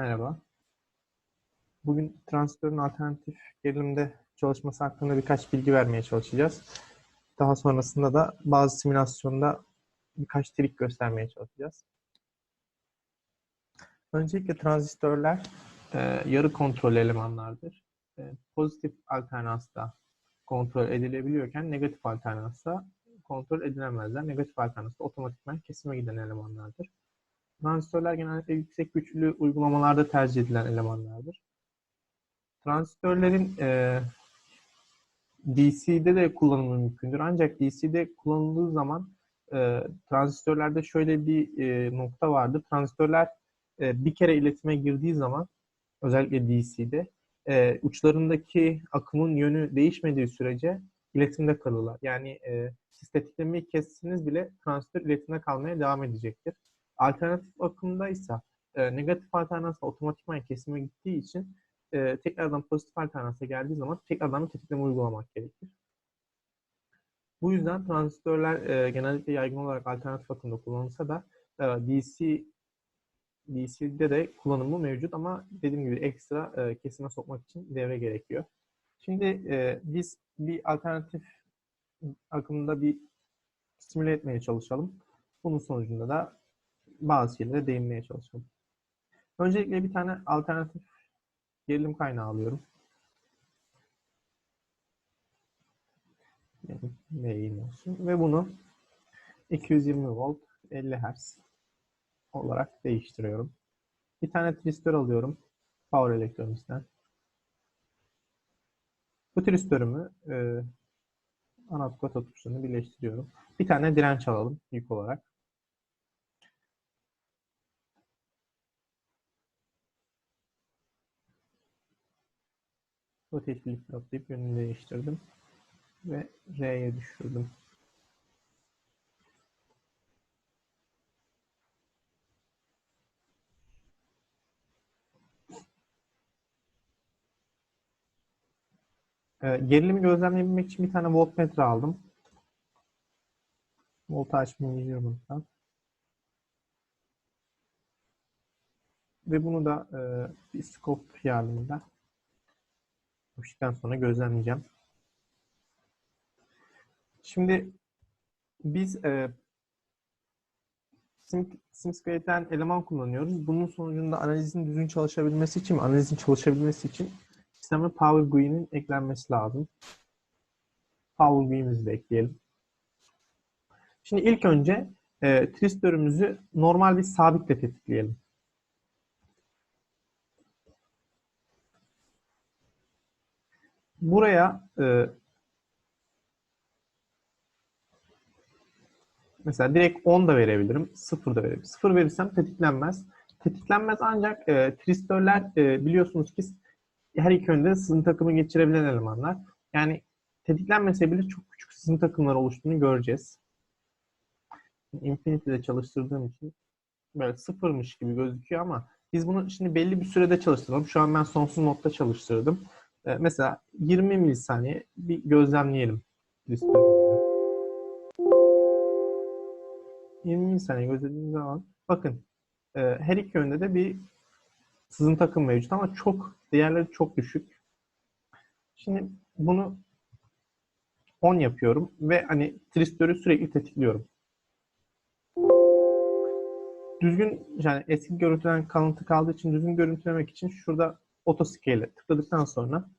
Merhaba. Bugün transistörün alternatif gerilimde çalışması hakkında birkaç bilgi vermeye çalışacağız. Daha sonrasında da bazı simülasyonda birkaç trik göstermeye çalışacağız. Öncelikle transistörler e, yarı kontrol elemanlardır. E, pozitif alternansta kontrol edilebiliyorken negatif alternansta kontrol edilemezler. Negatif alternansta otomatikman kesime giden elemanlardır. Transistörler genellikle yüksek güçlü uygulamalarda tercih edilen elemanlardır. Transistörlerin e, DC'de de kullanımı mümkündür. Ancak DC'de kullanıldığı zaman e, transistörlerde şöyle bir e, nokta vardır. Transistörler e, bir kere iletime girdiği zaman özellikle DC'de e, uçlarındaki akımın yönü değişmediği sürece iletimde kalırlar. Yani e, siz tetiklemeyi kessiniz bile transistör iletimde kalmaya devam edecektir. Alternatif akımda ise e, negatif alternansa otomatikman kesime gittiği için e, tekrardan pozitif alternansa geldiği zaman tekrardan bir tetikleme uygulamak gerekir. Bu yüzden transistörler e, genellikle yaygın olarak alternatif akımda kullanılsa da e, DC DC'de de kullanımı mevcut ama dediğim gibi ekstra e, kesime sokmak için devre gerekiyor. Şimdi e, biz bir alternatif akımda bir simüle etmeye çalışalım. Bunun sonucunda da bazı şeylere değinmeye çalışalım. Öncelikle bir tane alternatif gerilim kaynağı alıyorum. Yani olsun. Ve bunu 220 volt 50 Hz olarak değiştiriyorum. Bir tane tristör alıyorum. Power Electronics'ten. Bu tristörümü e, anot kota tuşlarını birleştiriyorum. Bir tane direnç alalım yük olarak. Rotate flip floplayıp yönünü değiştirdim. Ve R'ye düşürdüm. Gerilimi gözlemleyebilmek için bir tane voltmetre aldım. Voltaj buradan. Ve bunu da e, bir scope yardımıyla yapıştıktan sonra gözlemleyeceğim. Şimdi biz e, SimSquare'den eleman kullanıyoruz. Bunun sonucunda analizin düzgün çalışabilmesi için, analizin çalışabilmesi için sisteme Power GUI'nin eklenmesi lazım. Power GUI'mizi de ekleyelim. Şimdi ilk önce e, tristörümüzü normal bir sabitle tetikleyelim. Buraya e, mesela direkt 10 da verebilirim, 0 da verebilirim. 0 verirsem tetiklenmez. Tetiklenmez ancak e, tristörler e, biliyorsunuz ki her iki yönde sızım takımı geçirebilen elemanlar. Yani tetiklenmese bile çok küçük sızım takımları oluştuğunu göreceğiz. Infinity'de çalıştırdığım için böyle sıfırmış gibi gözüküyor ama biz bunu şimdi belli bir sürede çalıştıralım. Şu an ben sonsuz modda çalıştırdım. Ee, mesela 20 milisaniye bir gözlemleyelim. 20 milisaniye gözlediğimiz zaman bakın e, her iki yönde de bir sızım takım mevcut ama çok değerleri çok düşük. Şimdi bunu 10 yapıyorum ve hani tristörü sürekli tetikliyorum. Düzgün yani eski görüntüden kalıntı kaldığı için düzgün görüntülemek için şurada otoscale'e tıkladıktan sonra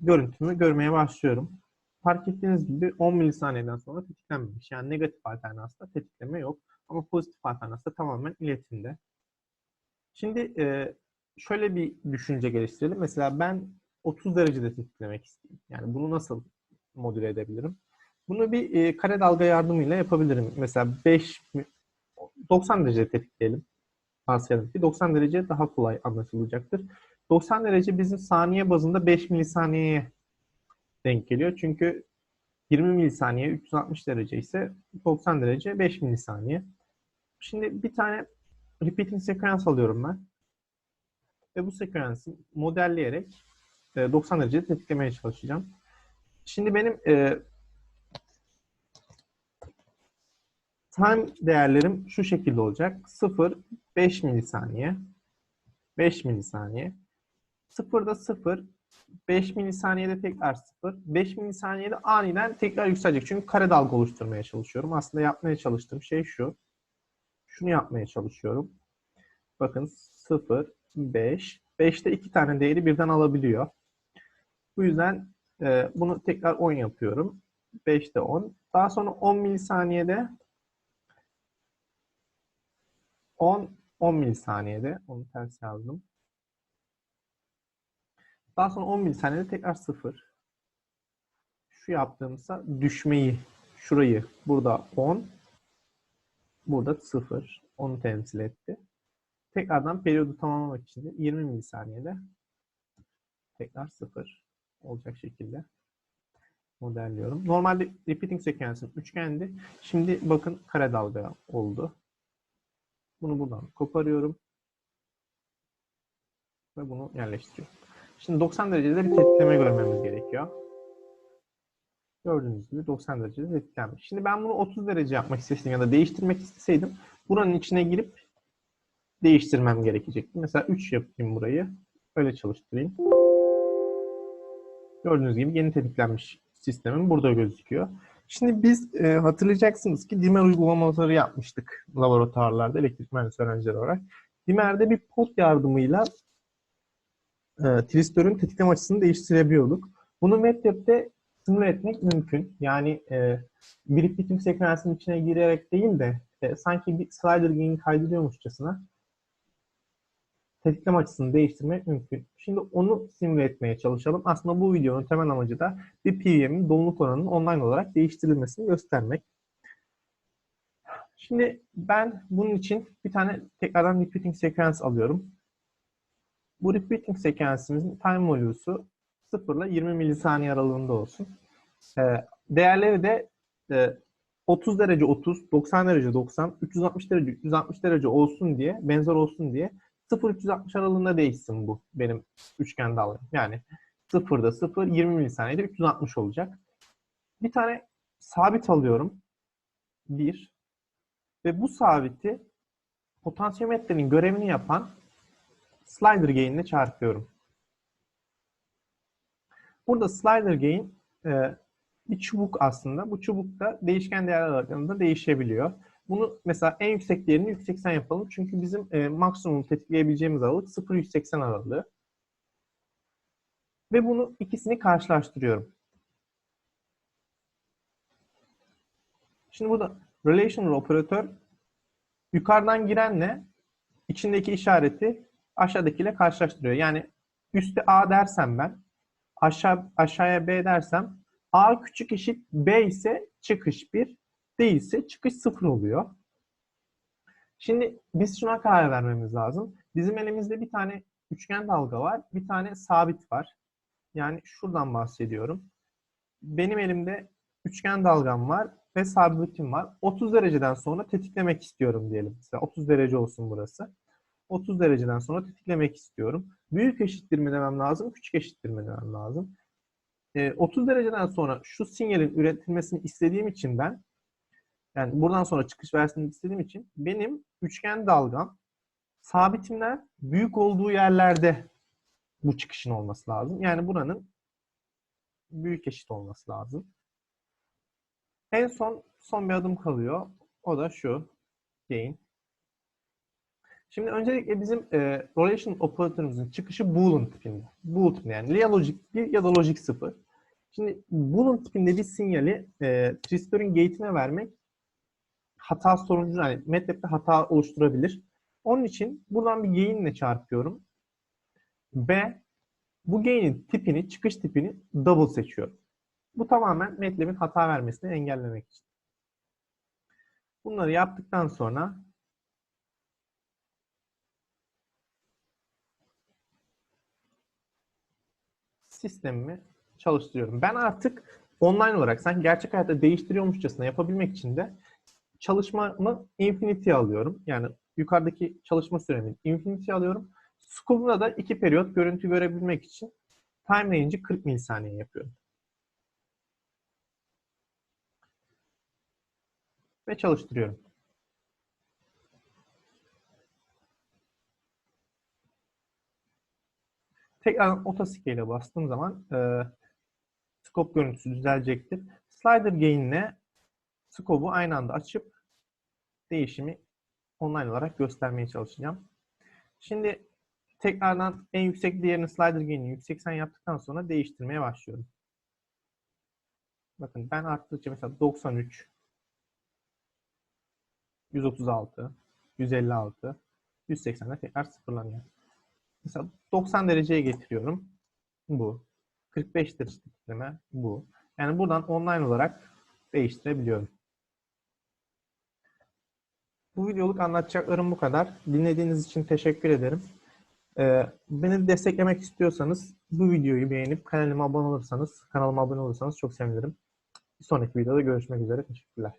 görüntümü görmeye başlıyorum. Fark ettiğiniz gibi 10 milisaniyeden sonra tetiklenmemiş. Yani negatif alternansta tetikleme yok. Ama pozitif alternansta tamamen iletimde. Şimdi e, şöyle bir düşünce geliştirelim. Mesela ben 30 derecede tetiklemek istiyorum. Yani bunu nasıl modüle edebilirim? Bunu bir e, kare dalga yardımıyla yapabilirim. Mesela 5 90 derece tetikleyelim. Varsayalım ki 90 derece daha kolay anlaşılacaktır. 90 derece bizim saniye bazında 5 milisaniyeye denk geliyor. Çünkü 20 milisaniye 360 derece ise 90 derece 5 milisaniye. Şimdi bir tane repeating sekans alıyorum ben. Ve bu sekansı modelleyerek 90 e, derece tetiklemeye çalışacağım. Şimdi benim e, time değerlerim şu şekilde olacak. 0, 5 milisaniye, 5 milisaniye. 0'da 0, 5 milisaniyede tekrar 0, 5 milisaniyede aniden tekrar yükselecek. Çünkü kare dalga oluşturmaya çalışıyorum. Aslında yapmaya çalıştığım şey şu. Şunu yapmaya çalışıyorum. Bakın 0, 5. 5'te 2 tane değeri birden alabiliyor. Bu yüzden e, bunu tekrar 10 yapıyorum. 5'te 10. Daha sonra 10 milisaniyede 10 10 milisaniyede onu ters yazdım. Daha sonra 10 milisaniyede tekrar 0. Şu yaptığımızda düşmeyi, şurayı burada 10, burada 0. Onu temsil etti. Tekrardan periyodu tamamlamak için de 20 milisaniyede tekrar 0 olacak şekilde modelliyorum. Normalde repeating seküansım üçgendi. Şimdi bakın kare dalga oldu. Bunu buradan koparıyorum. Ve bunu yerleştiriyorum. Şimdi 90 derecede bir tetikleme görmemiz gerekiyor. Gördüğünüz gibi 90 derecede tetiklenmiş. Şimdi ben bunu 30 derece yapmak isteseydim ya da değiştirmek isteseydim buranın içine girip değiştirmem gerekecekti. Mesela 3 yapayım burayı. Öyle çalıştırayım. Gördüğünüz gibi yeni tetiklenmiş sistemim burada gözüküyor. Şimdi biz e, hatırlayacaksınız ki dimer uygulamaları yapmıştık laboratuvarlarda elektrik mühendisleri öğrencileri olarak. Dimer'de bir pot yardımıyla e, tristörün tetikleme açısını değiştirebiliyorduk. Bunu MATLAB'de simüle etmek mümkün. Yani e, bir repeating seküansın içine girerek değil de e, sanki bir slider gain kaydediyormuşçasına tetikleme açısını değiştirmek mümkün. Şimdi onu simüle etmeye çalışalım. Aslında bu videonun temel amacı da bir PVM'in doluluk oranının online olarak değiştirilmesini göstermek. Şimdi ben bunun için bir tane tekrardan repeating sekans alıyorum. Bu repeating sekansımızın time value'su 0 ile 20 milisaniye aralığında olsun. Ee, değerleri de 30 e, derece 30, 90 derece 90, 360 derece 360 derece olsun diye, benzer olsun diye 0-360 aralığında değişsin bu benim üçgen dalgam. Yani 0'da 0, 20 milisaniyede 360 olacak. Bir tane sabit alıyorum. 1. Ve bu sabiti potansiyometrenin görevini yapan slider gain çarpıyorum. Burada slider gain e, bir çubuk aslında. Bu çubuk da değişken değerler arasında değişebiliyor. Bunu mesela en yüksek değerini 180 yapalım. Çünkü bizim e, maksimum tetikleyebileceğimiz aralık 0-180 aralığı. Ve bunu ikisini karşılaştırıyorum. Şimdi burada relational operatör yukarıdan girenle içindeki işareti aşağıdakiyle karşılaştırıyor. Yani üstte A dersem ben, aşağı aşağıya B dersem A küçük eşit B ise çıkış 1, değilse çıkış 0 oluyor. Şimdi biz şuna karar vermemiz lazım. Bizim elimizde bir tane üçgen dalga var, bir tane sabit var. Yani şuradan bahsediyorum. Benim elimde üçgen dalgam var ve sabitim var. 30 dereceden sonra tetiklemek istiyorum diyelim. Mesela 30 derece olsun burası. 30 dereceden sonra tetiklemek istiyorum. Büyük eşittir mi demem lazım, küçük eşittir mi demem lazım. 30 dereceden sonra şu sinyalin üretilmesini istediğim için ben yani buradan sonra çıkış versin istediğim için benim üçgen dalgam sabitimden büyük olduğu yerlerde bu çıkışın olması lazım. Yani buranın büyük eşit olması lazım. En son son bir adım kalıyor. O da şu. Gain. Şimdi öncelikle bizim e, relation operatörümüzün çıkışı Boolean tipinde. Boolean tipinde yani ya logic 1 ya da logic 0. Şimdi Boolean tipinde bir sinyali e, transistörün gate'ine vermek hata sonucu yani MATLAB'de hata oluşturabilir. Onun için buradan bir gain ile çarpıyorum. B bu gain'in tipini, çıkış tipini double seçiyorum. Bu tamamen MATLAB'in hata vermesini engellemek için. Bunları yaptıktan sonra sistemimi çalıştırıyorum. Ben artık online olarak sanki gerçek hayatta değiştiriyormuşçasına yapabilmek için de çalışmamı infinity alıyorum. Yani yukarıdaki çalışma süremi infinity alıyorum. Scope'da da iki periyot görüntü görebilmek için time range'i 40 milisaniye yapıyorum. Ve çalıştırıyorum. tekrar otoscale'e bastığım zaman e, scope görüntüsü düzelecektir. Slider gain ile scope'u aynı anda açıp değişimi online olarak göstermeye çalışacağım. Şimdi tekrardan en yüksek değerini slider gain'i yüksek sen yaptıktan sonra değiştirmeye başlıyorum. Bakın ben arttıkça mesela 93 136 156 180'de tekrar sıfırlanıyor. Mesela 90 dereceye getiriyorum. Bu. 45 derece titreme bu. Yani buradan online olarak değiştirebiliyorum. Bu videoluk anlatacaklarım bu kadar. Dinlediğiniz için teşekkür ederim. Ee, beni desteklemek istiyorsanız bu videoyu beğenip kanalıma abone olursanız, kanalıma abone olursanız çok sevinirim. Bir sonraki videoda görüşmek üzere. Teşekkürler.